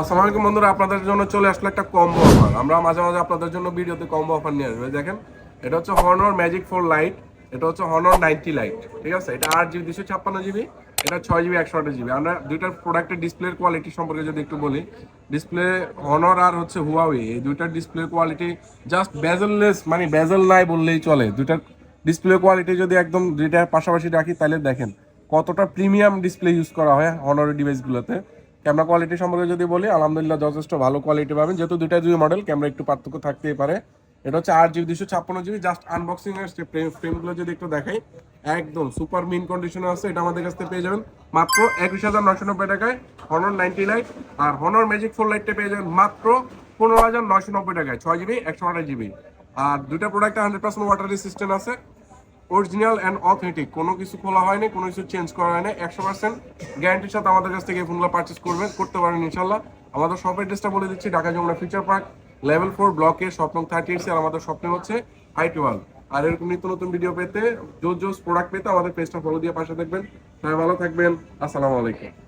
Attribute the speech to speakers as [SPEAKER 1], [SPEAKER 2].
[SPEAKER 1] আসসালামু বন্ধুরা, আপনাদের জন্য চলে আসলো একটা কম্বো অফার আমরা মাঝে মাঝে আপনাদের জন্য ভিডিওতে কম্বো অফার নিয়ে আসবে। দেখেন, এটা হচ্ছে হনর ম্যাজিক ফোর লাইট এটা হচ্ছে হনর নাইনটি লাইট ঠিক আছে? এটা আট জিবি দুশো ছাপ্পান্ন জিবি এটা ছয় জিবি একশো আঠাশ জিবি আমরা দুইটার প্রোডাক্টের ডিসপ্লের কোয়ালিটি সম্পর্কে যদি একটু বলি ডিসপ্লে হনর আর হচ্ছে হুয়াওয়ে এই দুইটার ডিসপ্লে কোয়ালিটি জাস্ট বেজেললেস মানে বেজেল নাই বললেই চলে। দুইটার ডিসপ্লে কোয়ালিটি যদি একদম দুইটার পাশাপাশি রাখি, তাহলে দেখেন কতটা প্রিমিয়াম ডিসপ্লে ইউজ করা হয় হনরের ডিভাইসগুলোতে ক্যামেরা কোয়ালিটি সম্পর্কে যদি বলি, আলহামদুলিল্লাহ যথেষ্ট ভালো কোয়ালিটি পাবেন। যেহেতু দুইটা দুই মডেল, ক্যামেরা একটু পার্থক্য থাকতেই পারে। এটা হচ্ছে আট জিবি দুশো ছাপ্পান্ন জিবি জাস্ট আনবক্সিং এর ফ্রেমগুলো যদি একটু দেখাই, একদম সুপার মিন কন্ডিশনে আছে। এটা আমাদের কাছ থেকে পেয়ে যাবেন মাত্র একুশ হাজার নশো নব্বই টাকায় হনর নাইনটি লাইট আর হনর ম্যাজিক ফোর লাইটটা পেয়ে যাবেন মাত্র পনেরো হাজার নশো নব্বই টাকায়, ছয় জিবি, একশো আঠাশ জিবি। আর দুইটা প্রোডাক্টে হান্ড্রেড পার্সেন্ট ওয়াটার রেসিস্ট্যান্ট আছে। অরিজিনাল অ্যান্ড অথেন্টিক কোনো কিছু খোলা হয়নি, কোনো কিছু চেঞ্জ করা হয়নি। একশো পার্সেন্ট গ্যারান্টির সাথে আমাদের কাছ থেকে ফোনগুলো পার্চেস করবেন, করতে পারেন ইনশাল্লাহ আমাদের শপ অ্যাড্রেসটা বলে দিচ্ছি, Dhaka Jamuna future park level four ব্লকে স্বপ্ন থার্টি এইট আর আমাদের স্বপ্ন হচ্ছে আই টুয়েলভ আর এরকম নিত্য নতুন ভিডিও পেতে, জোর জোস প্রোডাক্ট পেতে আমাদের পেজটা ফলো দিয়ে পাশে দেখবেন সবাই ভালো থাকবেন, আসসালামু আলাইকুম।